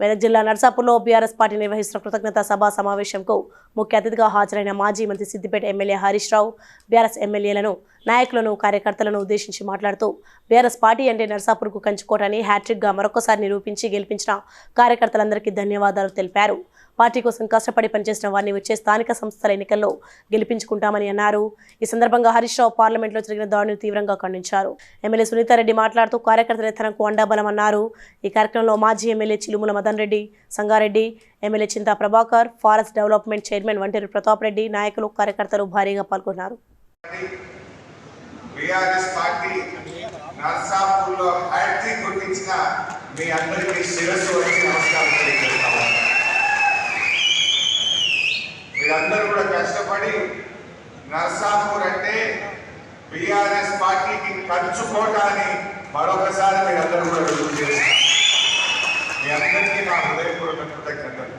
మెదక్ జిల్లా నర్సాపూర్లో BRS party నిర్వహిస్తున్న కృతజ్ఞత సభ సమావేశంకు ముఖ్య అతిథిగా హాజరైన మాజీ మంత్రి సిద్దిపేట ఎమ్మెల్యే హరీష్ రావు బీఆర్ఎస్ ఎమ్మెల్యేలను నాయకులను కార్యకర్తలను ఉద్దేశించి మాట్లాడుతూ బీఆర్ఎస్ పార్టీ అంటే నర్సాపూర్కు కంచుకోటని హ్యాట్రిక్గా మరొకసారి నిరూపించి గెలిపించిన కార్యకర్తలందరికీ ధన్యవాదాలు తెలిపారు. పార్టీ కోసం కష్టపడి పనిచేసిన వారిని వచ్చే స్థానిక సంస్థల ఎన్నికల్లో గెలిపించుకుంటామని అన్నారు. ఈ సందర్భంగా హరీష్ రావు పార్లమెంట్లో జరిగిన దాడిని తీవ్రంగా ఖండించారు. ఎమ్మెల్యే సునీతారెడ్డి మాట్లాడుతూ కార్యకర్తల తనకు అండాబలం అన్నారు. ఈ కార్యక్రమంలో మాజీ MLA Chilumula Madan Reddy Sangareddy MLA Chinta Prabhakar forest development chairman Vanteru Pratap Reddy నాయకులు కార్యకర్తలు భారీగా పాల్గొన్నారు. బీఆర్ఎస్ పార్టీ నర్సాపూర్లో హ్యాట్రిక్ కొట్టించిన మీ అందరికీ శిరస్సు వచ్చి నమస్కారం తెలియజేస్తాము మీరందరూ కూడా కష్టపడి నర్సాపూర్ అంటే బీఆర్ఎస్ పార్టీకి కంచుకోట అని మరొకసారి మీరందరూ కూడా రుజువు చేస్తారు. మీ అందరికీ నా హృదయపూర్వక కృతజ్ఞతలు.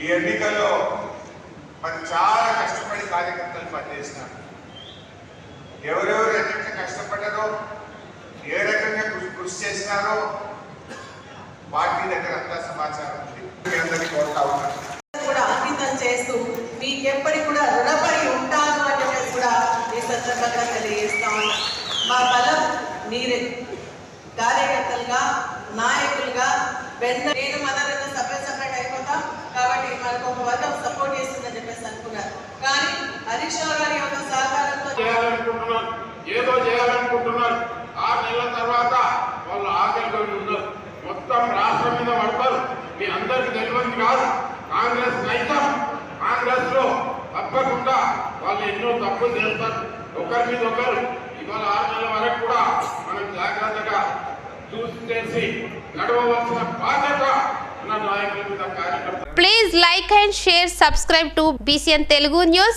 ఈ ఎన్నికల్లో మరి చాలా కష్టపడి కార్యకర్తలు పనిచేసినారు. ఎవరెవరు ఎక్కడ కష్టపడ్డారో ఏ రకంగా కృషి చేసినారో పార్టీ దగ్గర అంతా సమాచారం ఉంది. అందరికీ కోరుతా ఉన్నాను. కూడా అంకితం చేస్తూ మీకెప్పటికి కూడా రుణపడి ఉంటాను అని కూడా ఈ సందర్భంగా తెలియజేస్తా ఉన్నా. మా బలం మీరే. కార్యకర్తలుగా నాయకులుగా నేను మనల్ని సపరేట్ సపరేట్ అయిపోతాం. కాబట్టి మనకు ఒక వర్గం ఏదో చేయాలనుకుంటున్నారు. ఆరు నెలల తర్వాత వాళ్ళు ఆకలితో ఉన్నారు మొత్తం రాష్ట్రం మీద పడతారు. మీ అందరికి తెలియంది కాదు. కాంగ్రెస్ నైతం కాంగ్రెస్లో తప్పకుండా వాళ్ళు ఎన్నో తప్పులు చేస్తారు. ఒకరి మీద ఒకరు. ఇవాళ ఆరు నెలల వరకు కూడా మనం జాగ్రత్తగా చూసి చేసి నడవవలసిన బాధ్యత ఉన్న నాయకుల మీద కార్యకర్తలు. Please like and share, subscribe to BCN Telugu News.